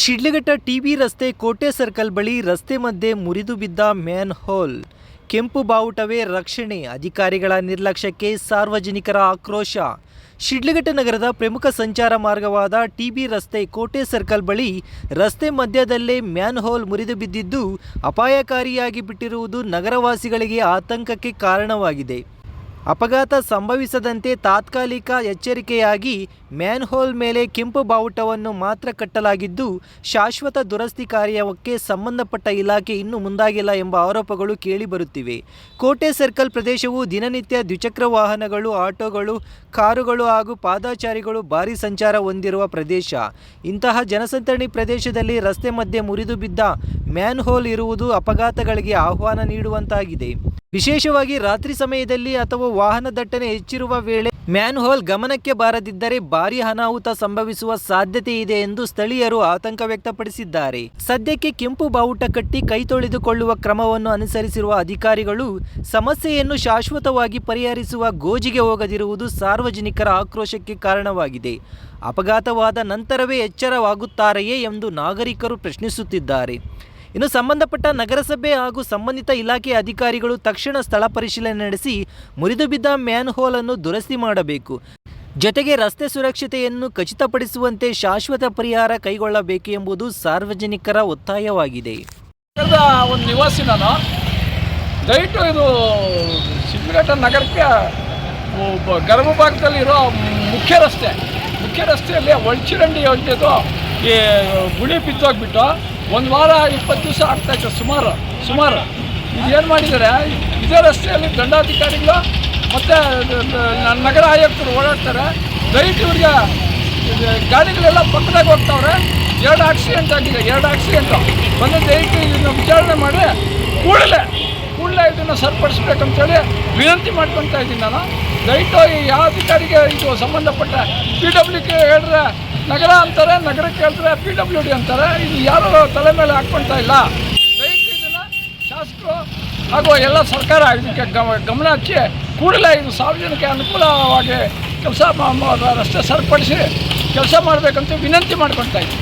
Sidlaghatta TB ರಸ್ತೆ ಕೋಟೆ circle ಬಳಿ ರಸ್ತೆ ಮಧ್ಯೆ ಮುರಿದು ಬಿದ್ದ ಮ್ಯಾನ್ ಹೋಲ್ ಕೆಂಪು ಬಾವುಟವೇ ರಕ್ಷಣೆ, ಅಧಿಕಾರಿಗಳ ನಿರ್ಲಕ್ಷ್ಯಕ್ಕೆ ಸಾರ್ವಜನಿಕರ ಆಕ್ರೋಶ. ಶಿಡ್ಲಘಟ್ಟ ನಗರದ ಪ್ರಮುಖ ಸಂಚಾರ ಮಾರ್ಗವಾದ ಟಿಬಿ ರಸ್ತೆ ಕೋಟೆ ಸರ್ಕಲ್ ಬಳಿ ರಸ್ತೆ ಮಧ್ಯದಲ್ಲೇ ಮ್ಯಾನ್ ಹೋಲ್ ಮುರಿದು ಬಿದ್ದಿದ್ದು ಅಪಾಯಕಾರಿಯಾಗಿ ಬಿಟ್ಟಿರುವುದು ನಗರವಾಸಿಗಳಿಗೆ ಆತಂಕಕ್ಕೆ ಕಾರಣವಾಗಿದೆ. ಅಪಘಾತ ಸಂಭವಿಸದಂತೆ ತಾತ್ಕಾಲಿಕ ಎಚ್ಚರಿಕೆಯಾಗಿ ಮ್ಯಾನ್ಹೋಲ್ ಮೇಲೆ ಕೆಂಪು ಬಾವುಟವನ್ನು ಮಾತ್ರ ಕಟ್ಟಲಾಗಿದ್ದು, ಶಾಶ್ವತ ದುರಸ್ತಿ ಕಾರ್ಯಕ್ಕೆ ಸಂಬಂಧಪಟ್ಟ ಇಲಾಖೆ ಇನ್ನೂ ಮುಂದಾಗಿಲ್ಲ ಎಂಬ ಆರೋಪಗಳು ಕೇಳಿಬರುತ್ತಿವೆ. ಕೋಟೆ ಸರ್ಕಲ್ ಪ್ರದೇಶವು ದಿನನಿತ್ಯ ದ್ವಿಚಕ್ರ ವಾಹನಗಳು, ಆಟೋಗಳು, ಕಾರುಗಳು ಹಾಗೂ ಪಾದಾಚಾರಿಗಳು ಭಾರಿ ಸಂಚಾರ ಹೊಂದಿರುವ ಪ್ರದೇಶ. ಇಂತಹ ಜನಸಂತರಣಿ ಪ್ರದೇಶದಲ್ಲಿ ರಸ್ತೆ ಮಧ್ಯೆ ಮುರಿದು ಬಿದ್ದ ಮ್ಯಾನ್ಹೋಲ್ ಇರುವುದು ಅಪಘಾತಗಳಿಗೆ ಆಹ್ವಾನ ನೀಡುವಂತಾಗಿದೆ. ವಿಶೇಷವಾಗಿ ರಾತ್ರಿ ಸಮಯದಲ್ಲಿ ಅಥವಾ ವಾಹನ ದಟ್ಟಣೆ ಹೆಚ್ಚಿರುವ ವೇಳೆ ಮ್ಯಾನ್ ಹೋಲ್ ಗಮನಕ್ಕೆ ಬಾರದಿದ್ದರೆ ಭಾರಿ ಅನಾಹುತ ಸಂಭವಿಸುವ ಸಾಧ್ಯತೆ ಇದೆ ಎಂದು ಸ್ಥಳೀಯರು ಆತಂಕ ವ್ಯಕ್ತಪಡಿಸಿದ್ದಾರೆ. ಸದ್ಯಕ್ಕೆ ಕೆಂಪು ಬಾವುಟ ಕಟ್ಟಿ ಕೈ ತೊಳೆದುಕೊಳ್ಳುವ ಕ್ರಮವನ್ನು ಅನುಸರಿಸಿರುವ ಅಧಿಕಾರಿಗಳು ಸಮಸ್ಯೆಯನ್ನು ಶಾಶ್ವತವಾಗಿ ಪರಿಹರಿಸುವ ಗೋಜಿಗೆ ಹೋಗದಿರುವುದು ಸಾರ್ವಜನಿಕರ ಆಕ್ರೋಶಕ್ಕೆ ಕಾರಣವಾಗಿದೆ. ಅಪಘಾತವಾದ ನಂತರವೇ ಎಚ್ಚರವಾಗುತ್ತಾರೆಯೇ ಎಂದು ನಾಗರಿಕರು ಪ್ರಶ್ನಿಸುತ್ತಿದ್ದಾರೆ. ಇನ್ನು ಸಂಬಂಧಪಟ್ಟ ನಗರಸಭೆ ಹಾಗೂ ಸಂಬಂಧಿತ ಇಲಾಖೆ ಅಧಿಕಾರಿಗಳು ತಕ್ಷಣ ಸ್ಥಳ ಪರಿಶೀಲನೆ ನಡೆಸಿ ಮುರಿದು ಬಿದ್ದ ಮ್ಯಾನ್ ಹೋಲ್ ಅನ್ನು ದುರಸ್ತಿ ಮಾಡಬೇಕು. ಜೊತೆಗೆ ರಸ್ತೆ ಸುರಕ್ಷತೆಯನ್ನು ಖಚಿತಪಡಿಸುವಂತೆ ಶಾಶ್ವತ ಪರಿಹಾರ ಕೈಗೊಳ್ಳಬೇಕು ಎಂಬುದು ಸಾರ್ವಜನಿಕರ ಒತ್ತಾಯವಾಗಿದೆ. ಒಂದು ನಿವಾಸಿ ನಾನು. ದಯವಿಟ್ಟು ಇದು ನಗರಕ್ಕೆ ಗರ್ಭ ಭಾಗದಲ್ಲಿರೋ ಮುಖ್ಯ ರಸ್ತೆ, ಮುಖ್ಯ ರಸ್ತೆಯಲ್ಲಿ ಒಳಚಿರಂಡಿ ಹೊಂಟಿದ್ದು ಈ ಗುಳಿ ಬಿದ್ದೋಗ್ಬಿಟ್ಟು ಒಂದು ವಾರ, ಇಪ್ಪತ್ತು ದಿವಸ ಆಗ್ತಾಯಿತ್ತು ಸುಮಾರು ಸುಮಾರು. ಏನು ಮಾಡಿದ್ದಾರೆ? ಇದೇ ರಸ್ತೆಯಲ್ಲಿ ದಂಡಾಧಿಕಾರಿಗಳು ಮತ್ತು ನಗರ ಆಯುಕ್ತರು ಓಡಾಡ್ತಾರೆ. ದಯವಿಟ್ಟು ಇವ್ರಿಗೆ ಗಾಡಿಗಳೆಲ್ಲ ಪಕ್ಕದಾಗ ಹೋಗ್ತಾವ್ರೆ. ಎರಡು ಆಕ್ಸಿಡೆಂಟ್ ಆಗಿದೆ, ಎರಡು ಆಕ್ಸಿಡೆಂಟು ಬಂದು ದಯವಿಟ್ಟು ಇದನ್ನು ವಿಚಾರಣೆ ಮಾಡಿ, ಕೂಡಲೇ ಕೂಡಲೇ ಇದನ್ನು ಸರಿಪಡಿಸ್ಬೇಕಂತೇಳಿ ವಿನಂತಿ ಮಾಡ್ಕೊತಾ ಇದ್ದೀನಿ ನಾನು. ದಯವಿಟ್ಟು ಯಾವ ಅಧಿಕಾರಿಗೆ ಇದು ಸಂಬಂಧಪಟ್ಟ ಪಿ ಡಬ್ಲ್ಯೂ ಕೆ ಹೇಳಿದ್ರೆ ನಗರ ಅಂತಾರೆ, ನಗರಕ್ಕೆ ಹೇಳ್ತಾರೆ ಪಿ ಡಬ್ಲ್ಯೂ ಡಿ ಅಂತಾರೆ. ಇದು ಯಾರು ತಲೆ ಮೇಲೆ ಹಾಕ್ಕೊಳ್ತಾ ಇಲ್ಲ. ದಯವಿಟ್ಟು ಇದನ್ನು ಶಾಸಕರು ಹಾಗೂ ಎಲ್ಲ ಸರ್ಕಾರ ಇದಕ್ಕೆ ಗಮ, ಗಮನ ಹಚ್ಚಿ ಕೂಡಲೇ ಇದು ಸಾರ್ವಜನಿಕ ಅನುಕೂಲವಾಗಿ ಕೆಲಸ ರಸ್ತೆ ಸರಿಪಡಿಸಿ ಕೆಲಸ ಮಾಡಬೇಕಂತ ವಿನಂತಿ ಮಾಡ್ಕೊಳ್ತಾ ಇದ್ದೀನಿ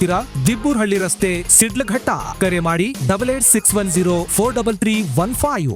ಹತ್ತಿರ ದಿಬ್ಬೂರ್ಹಳ್ಳಿ ರಸ್ತೆ ಸಿಡ್ಲಘಟ್ಟ. ಕರೆ ಮಾಡಿ double eight six one zero four double three one five